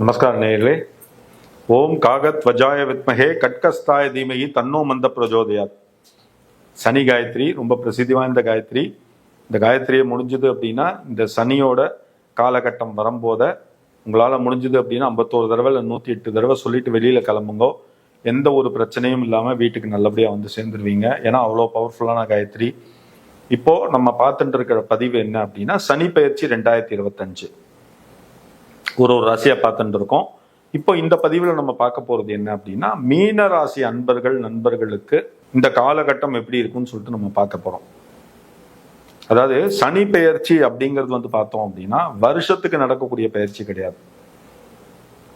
நமஸ்கார நேயர்களே. ஓம் காகத் வஜாய வித்மகே கட்கஸ்தாய தீமகி தன்னோ மந்த பிரஜோதயாத். சனி காயத்ரி ரொம்ப பிரசித்தி வாய்ந்த காயத்ரி. இந்த காயத்ரியை முடிஞ்சது அப்படின்னா இந்த சனியோட காலகட்டம் வரும்போத உங்களால் முடிஞ்சது அப்படின்னா ஐம்பத்தோரு தடவை இல்லை நூற்றி எட்டு தடவை சொல்லிட்டு வெளியில் கிளம்புங்கோ. எந்த ஒரு பிரச்சனையும் இல்லாமல் வீட்டுக்கு நல்லபடியாக வந்து சேர்ந்துருவீங்க. ஏன்னா அவ்வளோ பவர்ஃபுல்லான காயத்ரி. இப்போது நம்ம பார்த்துட்டு இருக்கிற பதிவு என்ன அப்படின்னா சனி பயிற்சி ரெண்டாயிரத்தி இருபத்தஞ்சு. ஒரு ஒரு ராசியாக பார்த்துட்டு இருக்கோம். இப்போ இந்த பதிவில் நம்ம பார்க்க போகிறது என்ன அப்படின்னா மீன ராசி அன்பர்கள் நண்பர்களுக்கு இந்த காலகட்டம் எப்படி இருக்கும்னு சொல்லிட்டு நம்ம பார்க்க போகிறோம் அதாவது சனி பெயர்ச்சி அப்படிங்கிறது வந்து பார்த்தோம் அப்படின்னா வருஷத்துக்கு நடக்கக்கூடிய பயிற்சி கிடையாது.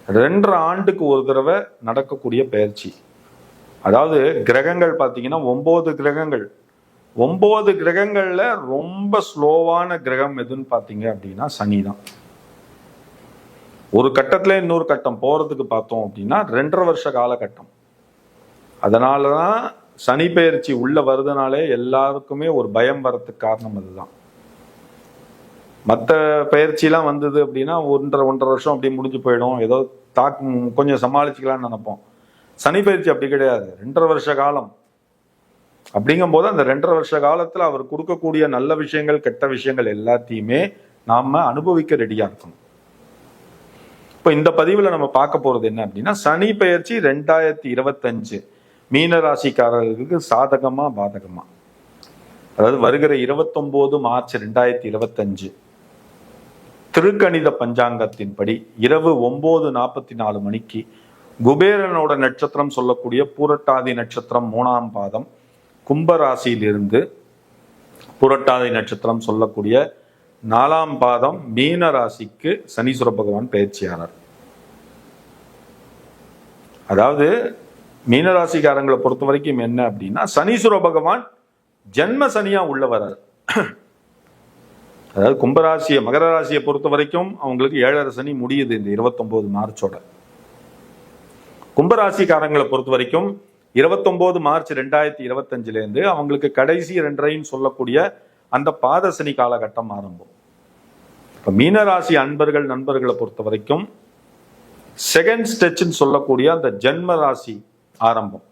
ரெண்டரை ஆண்டுக்கு ஒரு தடவை நடக்கக்கூடிய பயிற்சி அதாவது கிரகங்கள் பார்த்தீங்கன்னா ஒன்பது கிரகங்கள். ஒன்பது கிரகங்களில் ரொம்ப ஸ்லோவான கிரகம் எதுன்னு பார்த்தீங்க அப்படின்னா சனி தான் ஒரு கட்டத்துல இன்னொரு கட்டம் போறதுக்கு பார்த்தோம் அப்படின்னா ரெண்டரை வருஷ காலகட்டம் அதனால தான் சனி பயிற்சி உள்ள வருதுனாலே எல்லாருக்குமே ஒரு பயம் வரத்துக்கு காரணம் அதுதான். மற்ற பயிற்சிலாம் வந்தது அப்படின்னா ஒன்றரை ஒன்றரை வருஷம் அப்படி முடிஞ்சு போயிடும். ஏதோ தாக்கு கொஞ்சம் சமாளிச்சுக்கலாம்னு நினைப்போம். சனி பயிற்சி அப்படி கிடையாது. ரெண்டரை வருஷ காலம். அப்படிங்கும்போது அந்த ரெண்டரை வருஷ காலத்தில் அவர் கொடுக்கக்கூடிய நல்ல விஷயங்கள் கெட்ட விஷயங்கள் எல்லாத்தையுமே நாம அனுபவிக்க ரெடியா இருக்கணும். இப்போ இந்த பதிவில் நம்ம பார்க்க போகிறது என்ன அப்படின்னா சனி பெயர்ச்சி ரெண்டாயிரத்தி இருபத்தஞ்சு. மீன ராசிக்காரர்களுக்கு சாதகமா பாதகமா? அதாவது வருகிற இருபத்தொம்போது மார்ச் ரெண்டாயிரத்தி இருபத்தஞ்சு. திருக்கணித பஞ்சாங்கத்தின்படி இரவு ஒம்பது நாற்பத்தி நாலு மணிக்கு குபேரனோட நட்சத்திரம் சொல்லக்கூடிய பூரட்டாதி நட்சத்திரம் மூணாம் பாதம் கும்பராசியிலிருந்து புரட்டாதி நட்சத்திரம் சொல்லக்கூடிய நாலாம் பாதம் மீன ராசிக்கு சனீஸ்வர பகவான் பயிற்சியாளர். அதாவது மீனராசிக்காரங்களை பொறுத்த வரைக்கும் என்ன அப்படின்னா சனீஸ்வர பகவான் ஜென்ம சனியா உள்ள வரார். அதாவது கும்பராசியை மகர ராசியை பொறுத்த வரைக்கும் அவங்களுக்கு ஏழரை சனி முடியுது இந்த இருபத்தொன்பது மார்ச்சோட. கும்பராசிக்காரங்களை பொறுத்த வரைக்கும் இருபத்தொன்பது மார்ச் ரெண்டாயிரத்தி இருபத்தஞ்சுல இருந்து அவங்களுக்கு கடைசி ரெண்டரைன்னு சொல்லக்கூடிய அந்த பாதசனி காலகட்டம் ஆரம்பம். இப்போ மீனராசி அன்பர்கள் நண்பர்களை பொறுத்த வரைக்கும் செகண்ட் ஸ்டெச்சுன்னு சொல்லக்கூடிய அந்த ஜென்ம ராசி ஆரம்பம்.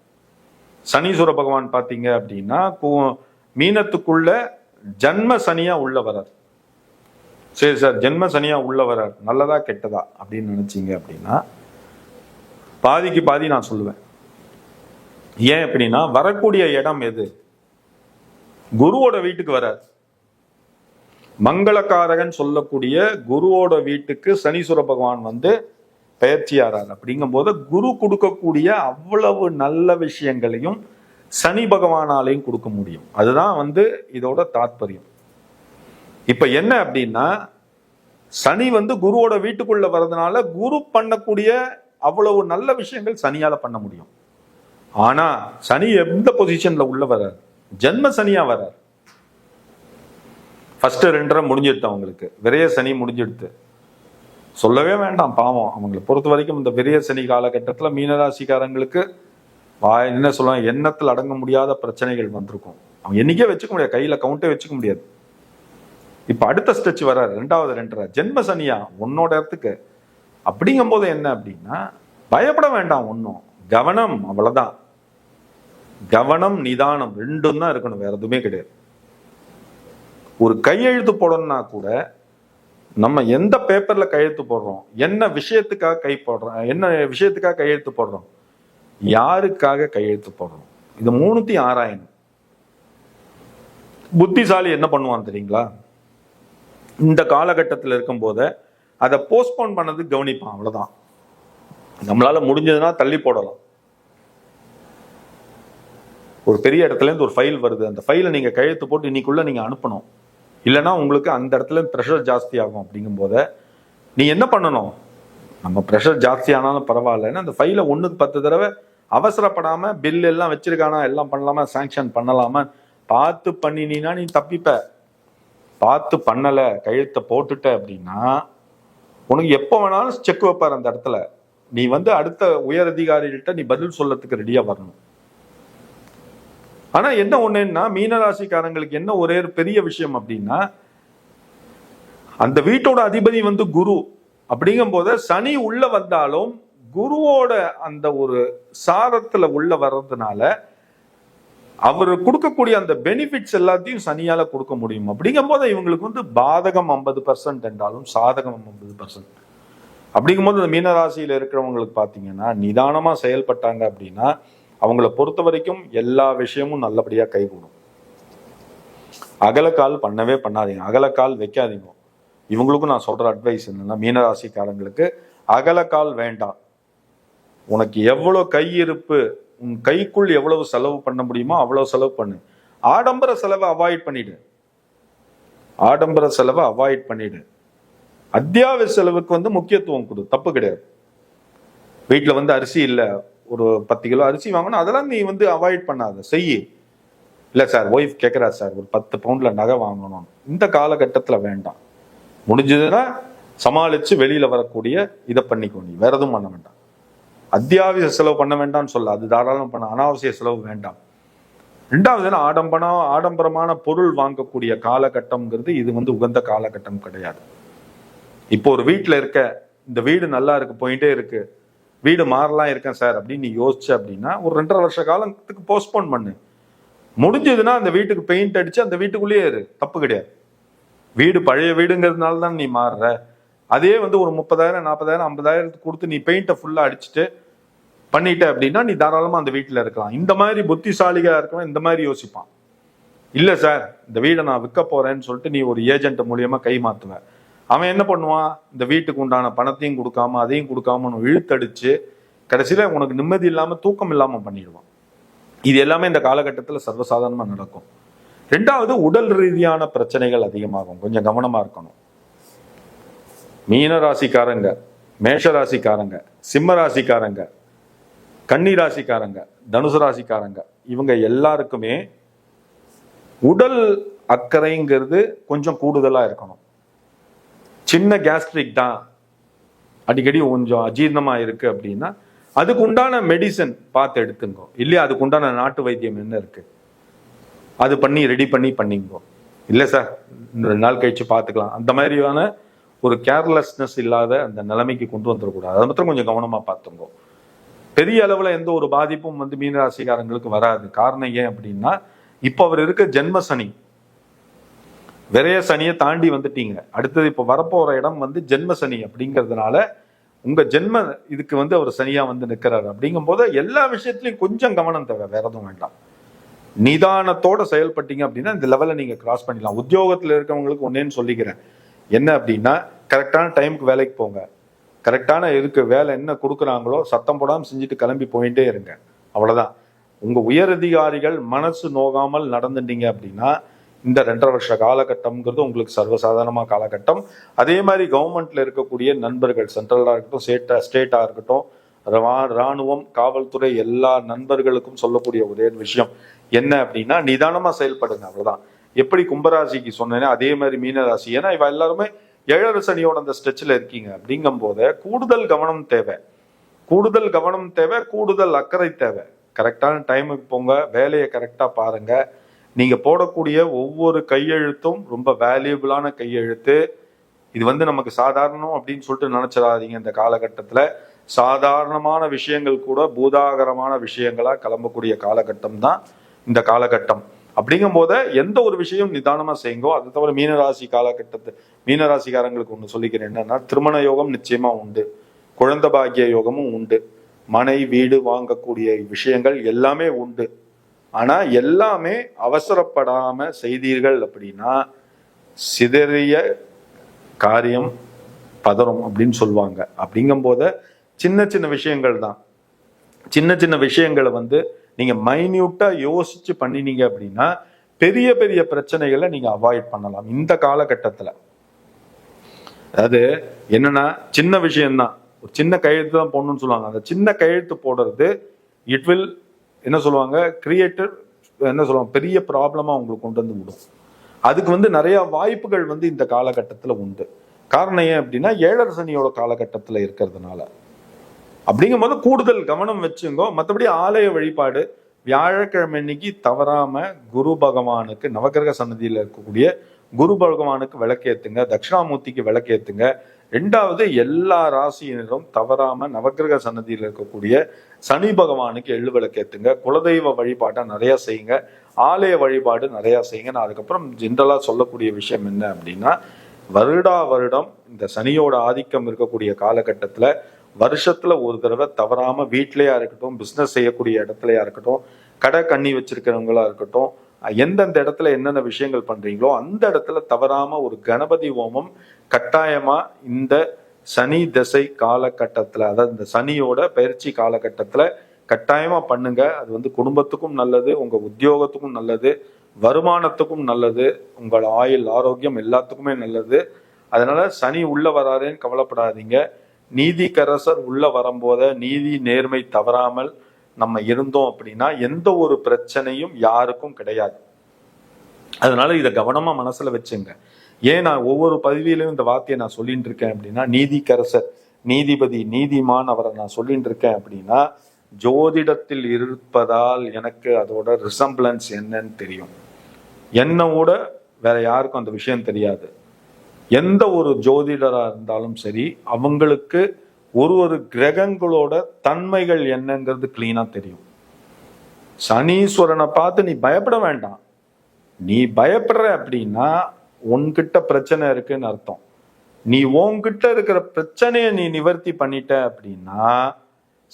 சனீஸ்வர பகவான் பார்த்தீங்க அப்படின்னா கு- மீனத்துக்குள்ள ஜன்ம சனியா உள்ள வரார் சரி சார் ஜென்ம சனியா உள்ள வரார் நல்லதா கெட்டதா அப்படின்னு நினைச்சீங்க அப்படின்னா பாதிக்கு பாதி நான் சொல்லுவேன். ஏன் அப்படின்னா வரக்கூடிய இடம் எது? குருவோட வீட்டுக்கு வரார் மங்களக்காரகன் சொல்லக்கூடிய குருவோட வீட்டுக்கு சனீஸ்வர பகவான் வந்து பெயர்ச்சியாரார் அப்படிங்கும்போது குரு கொடுக்கக்கூடிய அவ்வளவு நல்ல விஷயங்களையும் சனி பகவானாலையும் கொடுக்க முடியும். அதுதான் வந்து இதோட தாத்பரியம். இப்ப என்ன அப்படின்னா சனி வந்து குருவோட வீட்டுக்குள்ள வர்றதுனால குரு பண்ணக்கூடிய அவ்வளவு நல்ல விஷயங்கள் சனியால பண்ண முடியும். ஆனா சனி எந்த பொசிஷன்ல உள்ள வர்றார்? ஜென்ம சனியா வர்றார். ஃபர்ஸ்ட் ரெண்டரை முடிஞ்சிடுது அவங்களுக்கு. விரைய சனி முடிஞ்சிடுது சொல்லவே வேண்டாம் பாவம். அவங்களை பொறுத்த வரைக்கும் இந்த விரைய சனி காலகட்டத்தில் மீனராசிக்காரங்களுக்கு வாய் என்ன சொல்லுவாங்க? எண்ணத்தில் அடங்க முடியாத பிரச்சனைகள் வந்திருக்கும். அவங்க என்னைக்கே வச்சுக்க முடியாது. கையில் கவுண்டே வச்சுக்க முடியாது. இப்போ அடுத்த ஸ்டெச் வராரு. ரெண்டாவது ரெண்டரை. ஜென்ம சனியா? உன்னோட இடத்துக்கு. அப்படிங்கும்போது என்ன அப்படின்னா பயப்பட வேண்டாம் ஒன்றும் கவனம் அவ்வளோதான் கவனம் நிதானம் ரெண்டும் தான் இருக்கணும். வேற எதுவுமே கிடையாது. ஒரு கையெழுத்து போடணும்னா கூட நம்ம எந்த பேப்பர்ல கையெழுத்து போடுறோம்? என்ன விஷயத்துக்காக கை போடுறோம்? என்ன விஷயத்துக்காக கையெழுத்து போடுறோம்? யாருக்காக கையெழுத்து போடுறோம்? இது மூணுத்தையும் ஆராயணும். புத்திசாலி என்ன பண்ணுவான் தெரியுங்களா? இந்த காலகட்டத்தில் இருக்கும் போத அதை போஸ்ட்போன் பண்ணது கவனிப்பான் அவ்வளவுதான். நம்மளால முடிஞ்சதுன்னா தள்ளி போடலாம். ஒரு பெரிய இடத்துல இருந்து ஒரு ஃபைல் வருது. அந்த ஃபைலை நீங்க கையெழுத்து போட்டு இன்னைக்குள்ள நீங்க அனுப்பணும். இல்லைன்னா உங்களுக்கு அந்த இடத்துல ப்ரெஷர் ஜாஸ்தி ஆகும் அப்படிங்கும் போது நீ என்ன பண்ணணும்? நம்ம ப்ரெஷர் ஜாஸ்தி ஆனாலும் பரவாயில்லன்னு அந்த ஃபைலை ஒன்றுக்கு பத்து தடவை அவசரப்படாமல் பில் எல்லாம் வச்சிருக்கானா எல்லாம் பண்ணலாமா சாங்ஷன் பண்ணலாமா பார்த்து பண்ணினீன்னா நீ தப்பிப்ப. பார்த்து பண்ணலை கையெழுத்தை போட்டுட்ட அப்படின்னா உனக்கு எப்போ வேணாலும் செக் வைப்பார் அந்த இடத்துல. நீ வந்து அடுத்த உயர் அதிகாரிகள்கிட்ட நீ பதில் சொல்லத்துக்கு ரெடியாக வரணும். ஆனா என்ன ஒண்ணுன்னா மீனராசிக்காரங்களுக்கு என்ன ஒரே ஒரு பெரிய விஷயம் அப்படின்னா அந்த வீட்டோட அதிபதி வந்து குரு. அப்படிங்கும்போது சனி உள்ள வந்தாலும் குருவோட அந்த ஒரு சாரத்துல உள்ள வர்றதுனால அவர் கொடுக்கக்கூடிய அந்த பெனிஃபிட்ஸ் எல்லாத்தையும் சனியால கொடுக்க முடியும். அப்படிங்கும்போது இவங்களுக்கு வந்து பாதகம் ஐம்பது பர்சன்ட் என்றாலும் சாதகம் ஐம்பது பர்சன்ட் அப்படிங்கும்போது இந்த மீனராசியில இருக்கிறவங்களுக்கு பார்த்தீங்கன்னா நிதானமா செயல்பட்டாங்க அப்படின்னா அவங்கள பொறுத்த வரைக்கும் எல்லா விஷயமும் நல்லபடியாக கைகூடும். அகலக்கால் பண்ணவே பண்ணாதீங்க. அகலக்கால் வைக்காதீங்க. இவங்களுக்கும் நான் சொல்கிற அட்வைஸ் என்னென்னா மீனராசிக்காரங்களுக்கு அகலக்கால் வேண்டாம். உனக்கு எவ்வளோ கையிருப்பு உன் கைக்குள் எவ்வளவு செலவு பண்ண முடியுமோ அவ்வளோ செலவு பண்ணு. ஆடம்பர செலவை அவாய்ட் பண்ணிடு. ஆடம்பர செலவை அவாய்ட் பண்ணிடு. அத்தியாவசிய செலவுக்கு வந்து முக்கியத்துவம் கொடு. தப்பு கிடையாது. வீட்டில் வந்து அரிசி இல்லை. ஒரு பத்து கிலோ அரிசி வாங்கணும் அதெல்லாம் நீ வந்து அவாய்ட் பண்ணாத. செய்யி. இல்ல சார் ஒய்ஃப் கேட்கறா சார் ஒரு பத்து பவுண்ட்ல நகை வாங்கணும் இந்த காலகட்டத்துல வேண்டாம். முடிஞ்சதுன்னா சமாளிச்சு வெளியில வரக்கூடிய இதை பண்ணிக்கோ நீ. வேற எதுவும் பண்ண வேண்டாம். அத்தியாவசிய செலவு பண்ண வேண்டாம்னு சொல்ல. அது தாராளம் பண்ண. அனாவசிய செலவு வேண்டாம். ரெண்டாவது ஆடம்பரம் ஆடம்பரமான பொருள் வாங்கக்கூடிய காலகட்டம்ங்கிறது இது வந்து உகந்த காலகட்டம் கிடையாது. இப்போ ஒரு வீட்டில் இருக்க இந்த வீடு நல்லா இருக்கு போயிட்டே இருக்கு. வீடு மாறலாம் இருக்கேன் சார் அப்படின்னு நீ யோசிச்ச அப்படின்னா ஒரு ரெண்டரை வருஷ காலத்துக்கு போஸ்ட்போன் பண்ணு. முடிஞ்சதுன்னா அந்த வீட்டுக்கு பெயிண்ட் அடிச்சு அந்த வீட்டுக்குள்ளேயே இரு. தப்பு கிடையாது. வீடு பழைய வீடுங்கிறதுனால தான் நீ மாறுற. அதே வந்து ஒரு முப்பதாயிரம் நாற்பதாயிரம் ஐம்பதாயிரத்துக்கு கொடுத்து நீ பெயிண்ட்டை ஃபுல்லாக அடிச்சுட்டு பண்ணிட்ட அப்படின்னா நீ தாராளமாக அந்த வீட்டில் இருக்கலாம். இந்த மாதிரி புத்திசாலிகளாக இருக்கவன் இந்த மாதிரி யோசிப்பான். இல்லை சார் இந்த வீடை நான் விற்க போறேன்னு சொல்லிட்டு நீ ஒரு ஏஜென்ட் மூலியமா கை மாற்றுவேன் அவன் என்ன பண்ணுவான்? இந்த வீட்டுக்கு உண்டான பணத்தையும் கொடுக்காம அதையும் கொடுக்காம உன்னை இழுத்தடிச்சு கடைசியில் உனக்கு நிம்மதி இல்லாமல் தூக்கம் இல்லாமல் பண்ணிடுவான். இது எல்லாமே இந்த காலகட்டத்தில் சர்வசாதாரணமாக நடக்கும். ரெண்டாவது உடல் ரீதியான பிரச்சனைகள் அதிகமாகும். கொஞ்சம் கவனமாக இருக்கணும். மீன ராசிக்காரங்க மேஷ ராசிக்காரங்க சிம்ம ராசிக்காரங்க கன்னி ராசிக்காரங்க தனுசு ராசிக்காரங்க இவங்க எல்லாருக்குமே உடல் அக்கறைங்கிறது கொஞ்சம் கூடுதலாக இருக்கணும். சின்ன கேஸ்ட்ரிக் தான். அடிக்கடி கொஞ்சம் அஜீர்ணமாக இருக்கு அப்படின்னா அதுக்கு உண்டான மெடிசன் பார்த்து எடுத்துங்கோ. இல்லையா அதுக்கு உண்டான நாட்டு வைத்தியம் என்ன இருக்கு? அது பண்ணி ரெடி பண்ணி பண்ணிங்கோ. இல்லை சார் ரெண்டு நாள் கழிச்சு பார்த்துக்கலாம். அந்த மாதிரியான ஒரு கேர்லெஸ்னஸ் இல்லாத அந்த நிலைமைக்கு கொண்டு வந்துடக்கூடாது. அதை மாத்திரம் கொஞ்சம் கவனமாக பார்த்துங்கோ. பெரிய அளவில் எந்த ஒரு பாதிப்பும் வந்து மீனராசிக்காரங்களுக்கு வராது. காரணம் ஏன் அப்படின்னா இப்போ அவர் இருக்க ஜென்ம சனி விரைய சனியை தாண்டி வந்துட்டீங்க. அடுத்தது இப்போ வரப்போகிற இடம் வந்து ஜென்ம சனி அப்படிங்கிறதுனால உங்கள் ஜென்ம இதுக்கு வந்து அவர் சனியாக வந்து நிற்கிறாரு அப்படிங்கும்போது எல்லா விஷயத்துலையும் கொஞ்சம் கவனம் தேவை வேற எதுவும் வேண்டாம். நிதானத்தோட செயல்பட்டீங்க அப்படின்னா இந்த லெவலை நீங்கள் கிராஸ் பண்ணிடலாம். உத்தியோகத்தில் இருக்கவங்களுக்கு ஒன்னேன்னு சொல்லிக்கிறேன். என்ன அப்படின்னா கரெக்டான டைமுக்கு வேலைக்கு போங்க. கரெக்டான இதுக்கு வேலை என்ன கொடுக்குறாங்களோ சத்தம் போடாமல் செஞ்சுட்டு கிளம்பி போயிட்டே இருங்க. அவ்வளோதான் உங்கள் உயர் அதிகாரிகள் மனசு நோகாமல் நடந்துட்டீங்க அப்படின்னா இந்த ரெண்டரை வருஷ காலகட்டம்ங்கிறது உங்களுக்கு சர்வசாதாரணமா காலகட்டம். அதே மாதிரி கவர்மெண்ட்ல இருக்கக்கூடிய நண்பர்கள் சென்ட்ரலாக இருக்கட்டும் ஸ்டேட்டா ஸ்டேட்டாக இருக்கட்டும் ரா- ராணுவம் காவல்துறை எல்லா நண்பர்களுக்கும் சொல்லக்கூடிய ஒரே ஒரு விஷயம். என்ன அப்படின்னா நிதானமாக செயல்படுங்க அவ்வளோதான் எப்படி கும்பராசிக்கு சொன்னேன்னா அதே மாதிரி மீனராசி. ஏன்னா இவ எல்லாருமே ஏழரை சனியோட அந்த ஸ்ட்ரெச்சில் இருக்கீங்க. அப்படிங்கும் போது கூடுதல் கவனம் தேவை. கூடுதல் கவனம் தேவை கூடுதல் அக்கறை தேவை. கரெக்டான டைமுக்கு போங்க வேலையை கரெக்டாக பாருங்கள் நீங்க போடக்கூடிய ஒவ்வொரு கையெழுத்தும் ரொம்ப வேல்யூபிளான கையெழுத்து. இது வந்து நமக்கு சாதாரணம் அப்படின்னு சொல்லிட்டு நினைச்சிடாதீங்க இந்த காலகட்டத்துல. சாதாரணமான விஷயங்கள் கூட பூதாகரமான விஷயங்களா கிளம்பக்கூடிய காலகட்டம் தான் இந்த காலகட்டம். அப்படிங்கும் போத எந்த ஒரு விஷயம் நிதானமா செய்யுங்கோ அதை தவிர மீனராசி காலகட்டத்து மீனராசிக்காரங்களுக்கு ஒன்று சொல்லிக்கிறேன் என்னன்னா திருமண யோகம் நிச்சயமா உண்டு. குழந்தை பாக்கிய யோகமும் உண்டு. மனை வீடு வாங்கக்கூடிய விஷயங்கள் எல்லாமே உண்டு. ஆனால் எல்லாமே அவசரப்படாமல் செய்தீர்கள் அப்படின்னா சிதறிய காரியம் பதறும் அப்படின்னு சொல்லுவாங்க. அப்படிங்கும்போது சின்ன சின்ன விஷயங்கள் தான். சின்ன சின்ன விஷயங்களை வந்து நீங்கள் மைன்யூட்டாக யோசித்து பண்ணினீங்க அப்படின்னா பெரிய பெரிய பிரச்சனைகளை நீங்கள் அவாய்ட் பண்ணலாம். இந்த காலகட்டத்தில். அதாவது என்னன்னா சின்ன விஷயம்தான். ஒரு சின்ன கையெழுத்து தான் போடணும்னு சொல்லுவாங்க. அந்த சின்ன கையெழுத்து போடுறது இட் வில் என்ன சொல்லுவாங்க? கிரியேட்டர் என்ன சொல்லுவாங்க? பெரிய ப்ராப்ளமாக அவங்களுக்கு கொண்டு வந்து விடும். அதுக்கு வந்து நிறைய வாய்ப்புகள் வந்து இந்த காலகட்டத்தில் உண்டு. காரணம் ஏன் அப்படின்னா ஏழர் சனியோட காலகட்டத்தில் இருக்கிறதுனால. அப்படிங்கும்போது கூடுதல் கவனம் வச்சுங்கோ மற்றபடி ஆலய வழிபாடு வியாழக்கிழமை அன்னைக்கு தவறாம குரு பகவானுக்கு நவகிரக சன்னதியில் இருக்கக்கூடிய குரு பகவானுக்கு விளக்கேத்துங்க தட்சிணாமூர்த்திக்கு விளக்கேத்துங்க. ரெண்டாவது எல்லா ராசியினரும் தவறாம நவக்கிரக சன்னதியில் இருக்கக்கூடிய சனி பகவானுக்கு எள்ளு விளக்கேத்துங்க. குலதெய்வ வழிபாட்டை நிறைய செய்யுங்க. ஆலய வழிபாடு நிறைய செய்யுங்க. நான் அதுக்கப்புறம் ஜென்ரலா சொல்லக்கூடிய விஷயம் என்ன அப்படின்னா வருடா வருடம் இந்த சனியோட ஆதிக்கம் இருக்கக்கூடிய காலகட்டத்துல வருஷத்துல ஒரு தடவை தவறாம வீட்லயா இருக்கட்டும் பிசினஸ் செய்யக்கூடிய இடத்துலயா இருக்கட்டும் கடை கண்ணி வச்சிருக்கிறவங்களா இருக்கட்டும் எந்தெந்த இடத்துல என்னென்ன விஷயங்கள் பண்றீங்களோ அந்த இடத்துல தவறாம ஒரு கணபதி ஹோமம் கட்டாயமா இந்த சனி திசை காலகட்டத்தில் அதாவது இந்த சனியோட பயிற்சி காலகட்டத்தில் கட்டாயமாக பண்ணுங்க. அது வந்து குடும்பத்துக்கும் நல்லது உங்கள் உத்தியோகத்துக்கும் நல்லது வருமானத்துக்கும் நல்லது உங்கள் ஆயுள் ஆரோக்கியம் எல்லாத்துக்குமே நல்லது. அதனால சனி உள்ள வராருன்னு கவலைப்படாதீங்க. நீதிக்கரசர் உள்ள வரும்போத நீதி நேர்மை தவறாமல் நம்ம இருந்தோம் அப்படின்னா எந்த ஒரு பிரச்சனையும் யாருக்கும் கிடையாது. அதனால இதை கவனமா மனசுல வச்சுங்க. ஏன் நான் ஒவ்வொரு பதிவிலையும் இந்த வார்த்தையை நான் சொல்லிட்டு இருக்கேன் அப்படின்னா நீதிக்கரசர் நீதிபதி நீதிமான் அவரை நான் சொல்லிட்டு இருக்கேன் அப்படின்னா ஜோதிடத்தில் இருப்பதால் எனக்கு அதோட ரிசம்பிளன்ஸ் என்னன்னு தெரியும். என்னோட வேற யாருக்கும் அந்த விஷயம் தெரியாது. எந்த ஒரு ஜோதிடராக இருந்தாலும் சரி அவங்களுக்கு ஒரு ஒரு கிரகங்களோட தன்மைகள் என்னங்கிறது கிளீனா தெரியும். சனீஸ்வரனை பார்த்து நீ பயப்பட வேண்டாம். நீ பயப்படுற அப்படின்னா உன்கிட்ட பிரச்சனை இருக்குன்னு அர்த்தம். நீ உன்கிட்ட இருக்கிற பிரச்சனையை நீ நிவர்த்தி பண்ணிட்ட அப்படின்னா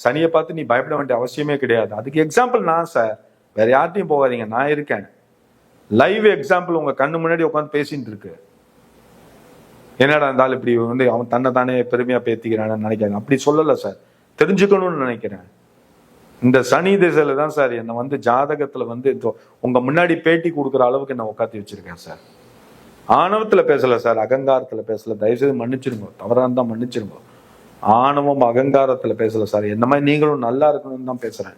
சனியை பார்த்து நீ பயப்பட வேண்டிய அவசியமே கிடையாது. அதுக்கு எக்ஸாம்பிள் நான் சார் வேற யார்ட்டையும் போகாதீங்க நான் இருக்கேன். லைவ் எக்ஸாம்பிள் உங்க கண்ணு முன்னாடி உட்காந்து பேசிட்டு இருக்கு. என்னடா இருந்தாலும் இப்படி வந்து அவன் தன்னை தானே பெருமையா பேத்திக்கிறான்னு நினைக்கிறாங்க அப்படி சொல்லலை சார். தெரிஞ்சுக்கணும்னு நினைக்கிறேன். இந்த சனி திசையில தான் சார் என்னை வந்து ஜாதகத்துல வந்து இதோ உங்க முன்னாடி பேட்டி கொடுக்குற அளவுக்கு நான் உட்காந்து வச்சிருக்கேன் சார். ஆணவத்துல பேசல சார். அகங்காரத்துல பேசல. தயவுசெய்து மன்னிச்சிருங்க. தவறா இருந்தா மன்னிச்சிருங்க. ஆணவம் அகங்காரத்துல பேசல சார். என்ன மாதிரி நீங்களும் நல்லா இருக்கணும்னு தான் பேசுறேன்.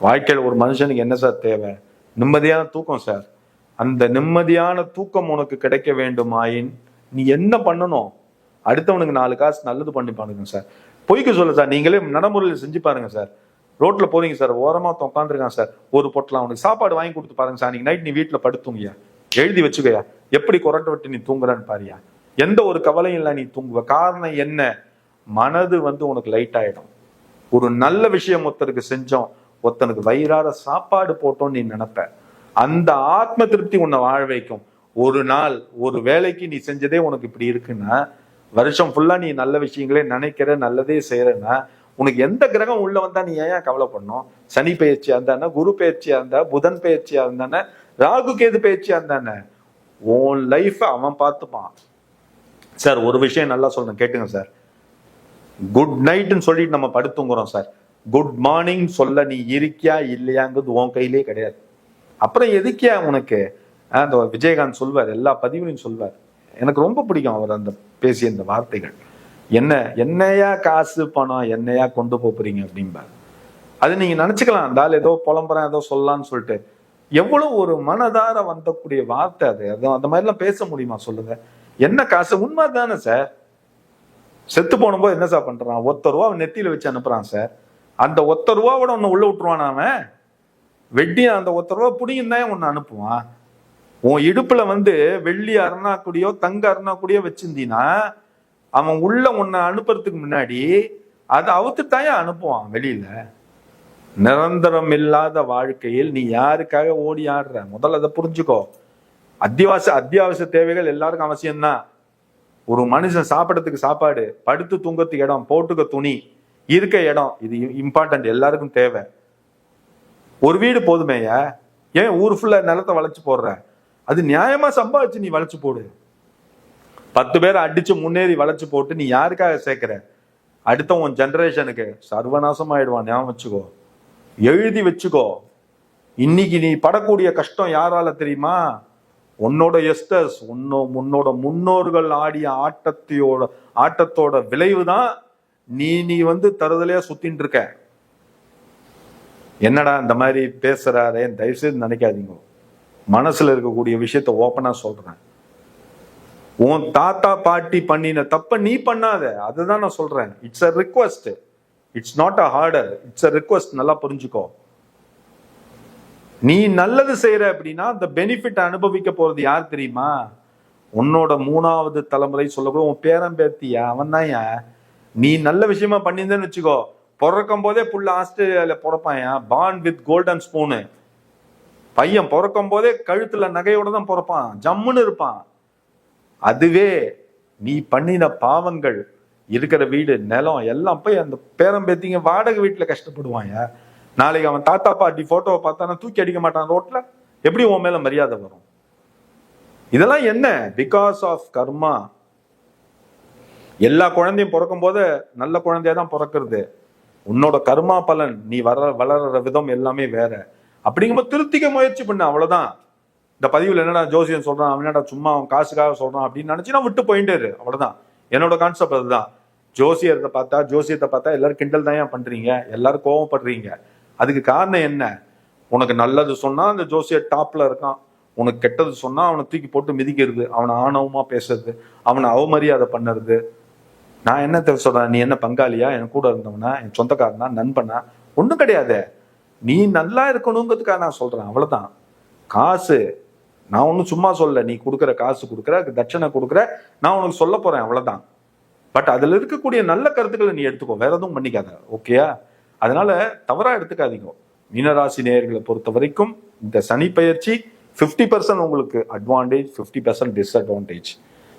வாழ்க்கையில் ஒரு மனுஷனுக்கு என்ன சார் தேவை? நிம்மதியான தூக்கம் சார். அந்த நிம்மதியான தூக்கம் உனக்கு கிடைக்க வேண்டுமாயின் நீ என்ன பண்ணணும்? அடுத்தவனுக்கு நாலு காசு நல்லது பண்ணி பாருங்க சார். பொய்க்கு சொல்ல சார். நீங்களே நடைமுறையில் செஞ்சு பாருங்க சார். ரோட்ல போறீங்க சார். ஓரமா உட்காந்துருக்கான் சார். ஒரு பொட்டலாம். அவனுக்கு சாப்பாடு வாங்கி கொடுத்து பாருங்க சார். நீங்க நைட் நீ வீட்டில் படுத்துங்கயா எழுதி வச்சுக்கயா. எப்படி குரட்டை விட்டு நீ தூங்குறான்னு பாரியா? எந்த ஒரு கவலையும் இல்லை நீ தூங்குவ. காரணம் என்ன? மனது வந்து உனக்கு லைட் ஆயிடும். ஒரு நல்ல விஷயம் ஒருத்தருக்கு செஞ்சோம் ஒருத்தனுக்கு வயிறார சாப்பாடு போட்டோம்னு நீ நினைப்ப. அந்த ஆத்ம திருப்தி உன்னை வாழ வைக்கும். ஒரு நாள் ஒரு வேலைக்கு நீ செஞ்சதே உனக்கு இப்படி இருக்குன்னா வருஷம் ஃபுல்லா நீ நல்ல விஷயங்களே நினைக்கிற நல்லதே செய்யறன்னா உனக்கு எந்த கிரகம் உள்ள வந்தா நீ ஏன் கவலைப்படணும் சனி பயிற்சியா இருந்தானே குரு பயிற்சியா இருந்தா புதன் பயிற்சியா இருந்தானே ராகு கேது பயிற்சியா இருந்தானே? உன் லைஃப் அவன் பார்த்துப்பான். சார் ஒரு விஷயம் நல்லா சொல்லணும் கேட்டுங்க சார் குட் நைட்னு சொல்லிட்டு நம்ம படுத்துங்கிறோம் சார் குட் மார்னிங் சொல்ல நீ இருக்கியா இல்லையாங்கிறது உன் கையிலே கிடையாது. அப்புறம் எதுக்கியா உனக்கு? அந்த விஜயகாந்த் சொல்வார் எல்லா பதிவுலையும் சொல்வார். எனக்கு ரொம்ப பிடிக்கும் அவர் அந்த பேசிய அந்த வார்த்தைகள். என்ன என்னையா காசு பணம் என்னையா கொண்டு போறீங்க? அப்படிம்பார். அது நீங்க நினைச்சுக்கலாம் அந்த ஆள் ஏதோ புலம்புறேன் ஏதோ சொல்லலாம்னு சொல்லிட்டு. எவ்வளவு ஒரு மனதார வந்தக்கூடிய வார்த்தை அது. அந்த மாதிரிலாம் பேச முடியுமா? சொல்லுங்க. என்ன காசு? உண்மை தானே சார். செத்து போனும்போது என்ன சார் பண்றான்? ஒத்த ரூபா அவன் நெத்தியில வச்சு அனுப்புறான் சார். அந்த ஒத்த ரூபாவோட ஒன்னு உள்ள விட்டுருவான் அவன்? வெட்டி அந்த ஒத்த ரூபா புடிங்கன்னு தான் அனுப்புவான்? உன் இடுப்புல வந்து வெள்ளி அருணாக்குடியோ தங்க அருணாக்குடியோ வச்சிருந்தீங்கன்னா அவன் உள்ள உன்னை அனுப்புறதுக்கு முன்னாடி அதை அவுத்துட்டாயே அனுப்புவான் வெளியில? நிரந்தரம் இல்லாத வாழ்க்கையில் நீ யாருக்காக ஓடி ஆடுற? முதல்ல அதை புரிஞ்சுக்கோ. அத்தியாவசிய அத்தியாவசிய தேவைகள் எல்லாருக்கும் அவசியம்தான் ஒரு மனுஷன் சாப்பிட்றதுக்கு சாப்பாடு படுத்து தூங்கறதுக்கு இடம் போட்டுக்க துணி இருக்க இடம் இது இம்பார்ட்டன்ட் எல்லாருக்கும் தேவை. ஒரு வீடு போதுமேயா? ஏன் ஊர் ஃபுல்லா நிலத்தை வளைச்சு போடுற? அது நியாயமா சம்பாதிச்சு நீ வளைச்சு போடு. பத்து பேரை அடிச்சு முன்னேறி வளைச்சு போட்டு நீ யாருக்காக சேர்க்கிற? அடுத்த உன் ஜென்ரேஷனுக்கு சர்வநாசம் ஆயிடுவான் ஞாபகம் வச்சுக்கோ. எழுதி வச்சுக்கோ. இன்னைக்கு நீ படக்கூடிய கஷ்டம் யாரால தெரியுமா? உன்னோட எஸ்டர்ஸ் உன்னோ உன்னோட முன்னோர்கள் ஆடிய ஆட்டத்தையோட ஆட்டத்தோட விளைவு தான் நீ நீ வந்து தருதலையா சுத்தின்னு இருக்க. என்னடா இந்த மாதிரி பேசுறாரேன் தயவு செய்து நினைக்காதீங்க. மனசில் இருக்கக்கூடிய விஷயத்த ஓப்பனாக சொல்கிறேன் உன் தாத்தா பாட்டி பண்ணின தப்ப நீ பண்ணாத. அதுதான் நான் சொல்றேன். It's a request it's not a order it's a request நல்லா புரிஞ்சுக்கோ. நீ நல்லது செய்யற அப்படின்னா அந்த பெனிஃபிட் அனுபவிக்க போறது யார் தெரியுமா? உன்னோட மூணாவது தலைமுறை சொல்லக்கூட உன் பேரன் பேத்தியா அவன் தான் நீ நல்ல விஷயமா பண்ணியிருந்தேன்னு வச்சுக்கோ. பிறக்கும் போதே புள்ள ஆஸ்திரேலியால பிறப்பான் பான் வித் கோல்டன் ஸ்பூனு பையன் பிறக்கும் போதே கழுத்துல நகையோட தான் பிறப்பான். ஜம்முன்னு இருப்பான். அதுவே நீ பண்ணின பாவங்கள் இருக்கிற வீடு நிலம் எல்லாம் போய் அந்த பேரம்பேத்திங்க வாடகை வீட்டுல கஷ்டப்படுவாங்க. நாளைக்கு அவன் தாத்தா பாட்டி போட்டோவை பார்த்தானா தூக்கி அடிக்க மாட்டான் ரோட்ல எப்படி உன் மேல மரியாதை வரும்? இதெல்லாம் என்ன? பிகாஸ் ஆஃப் கர்மா எல்லா குழந்தையும் பிறக்கும் போது நல்ல குழந்தையா தான் பிறக்கிறது. உன்னோட கர்மா பலன் நீ வர வளர்ற விதம் எல்லாமே வேற. அப்படிங்கும்போது திருத்திக்க முயற்சி பண்ண அவ்வளவுதான். இந்த பதிவில் என்னடா ஜோசியன் சொல்றான் அவன் என்னடா சும்மா அவன் காசுக்காக சொல்றான் அப்படின்னு நினைச்சு நான் விட்டு போயிட்டேரு அவ்வளவுதான். என்னோட கான்செப்ட் அதுதான். ஜோசியத்தை பார்த்தா ஜோசியத்தை பார்த்தா எல்லாரும் கிண்டல் தான் ஏன் பண்றீங்க? எல்லாரும் கோவப்படுறீங்க. அதுக்கு காரணம் என்ன? உனக்கு நல்லது சொன்னா அந்த ஜோசியர் டாப்ல இருக்கான். உனக்கு கெட்டது சொன்னா அவனை தூக்கி போட்டு மிதிக்கிறது அவனை ஆணவமா பேசுறது அவனை அவமரியாதை பண்ணுறது. நான் என்ன தெ- சொல்றேன்? நீ என்ன பங்காளியா? என் கூட இருந்தவனா? என் சொந்தக்காரனா? நண்பனா? ஒன்றும் கிடையாது. நீ நல்லா இருக்கணுங்கிறதுக்காக நான் சொல்றேன். அவ்வளவுதான். காசு நான் ஒன்றும் சும்மா சொல்ல நீ கொடுக்குற காசு கொடுக்குற தட்சணை கொடுக்குற நான் உனக்கு சொல்ல போறேன். அவ்வளவுதான். பட் அதுல இருக்கக்கூடிய நல்ல கருத்துக்களை நீ எடுத்துக்கோ. வேற எதுவும் பண்ணிக்காத. ஓகேயா அதனால தவறா எடுத்துக்காதீங்க. மீனராசி நேயர்களை பொறுத்த வரைக்கும் இந்த சனி பயிற்சி 50% பர்சன்ட் உங்களுக்கு அட்வான்டேஜ் 50% பர்சன்ட் டிஸ்அட்வான்டேஜ்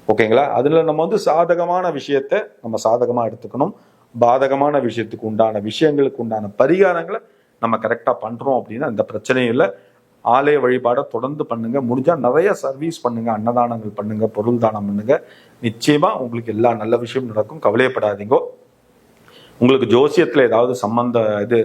ஓகேங்களா அதில் நம்ம வந்து சாதகமான விஷயத்த நம்ம சாதகமாக எடுத்துக்கணும். பாதகமான விஷயத்துக்கு உண்டான விஷயங்களுக்கு உண்டான பரிகாரங்களை நம்ம கரெக்டாக பண்ணுறோம் அப்படின்னா இந்த பிரச்சனையும் இல்லை. ஆலய வழிபாடை தொடர்ந்து பண்ணுங்க. முடிஞ்சா நிறைய சர்வீஸ் பண்ணுங்க அன்னதானங்கள் பண்ணுங்க பொருள் தானம் பண்ணுங்க. நிச்சயமா உங்களுக்கு எல்லா நல்ல விஷயம் நடக்கும். கவலையப்படாதீங்கோ. உங்களுக்கு ஜோசியத்தில் ஏதாவது சம்பந்த இது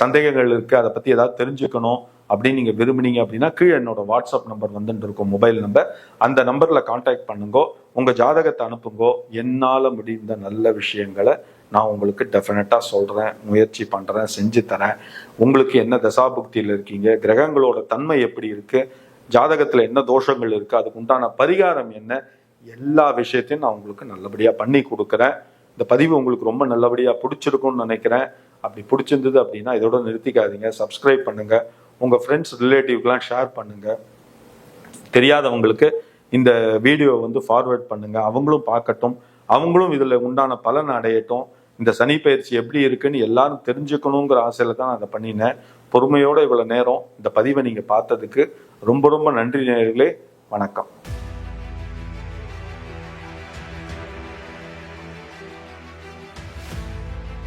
சந்தேகங்கள் இருக்கு அதை பத்தி ஏதாவது தெரிஞ்சுக்கணும் அப்படின்னு நீங்க விரும்புனீங்க அப்படின்னா கீழே என்னோட வாட்ஸ்அப் நம்பர் வந்துட்டு இருக்கும் மொபைல் நம்பர் அந்த நம்பர்ல காண்டாக்ட் பண்ணுங்கோ. உங்க ஜாதகத்தை அனுப்புங்கோ. என்னால் முடிந்த நல்ல விஷயங்களை நான் உங்களுக்கு டெஃபினட்டாக சொல்கிறேன் முயற்சி பண்ணுறேன் செஞ்சு தரேன். உங்களுக்கு என்ன தசாபுக்தியில் இருக்கீங்க? கிரகங்களோட தன்மை எப்படி இருக்குது ஜாதகத்தில் என்ன தோஷங்கள் இருக்குது அதுக்கு உண்டான பரிகாரம் என்ன? எல்லா விஷயத்தையும் நான் உங்களுக்கு நல்லபடியாக பண்ணி கொடுக்குறேன். இந்த பதிவு உங்களுக்கு ரொம்ப நல்லபடியாக பிடிச்சிருக்கும்னு நினைக்கிறேன். அப்படி பிடிச்சிருந்தது அப்படின்னா இதோட நிறுத்திக்காதீங்க. சப்ஸ்கிரைப் பண்ணுங்கள் உங்கள் ஃப்ரெண்ட்ஸ் ரிலேட்டிவ்க்கெலாம் ஷேர் பண்ணுங்கள் தெரியாதவங்களுக்கு இந்த வீடியோ வந்து ஃபார்வேர்ட் பண்ணுங்கள் அவங்களும் பார்க்கட்டும். அவங்களும் இதில் உண்டான பலன் அடையட்டும். இந்த சனி பயிற்சி எப்படி இருக்குன்னு எல்லாரும் தெரிஞ்சுக்கணுங்கிற ஆசையில தான் நான் அதை பண்ணினேன். பொறுமையோடு இவ்வளோ நேரம் இந்த பதிவை நீங்கள் பார்த்ததுக்கு ரொம்ப ரொம்ப நன்றி நேர்களே வணக்கம்.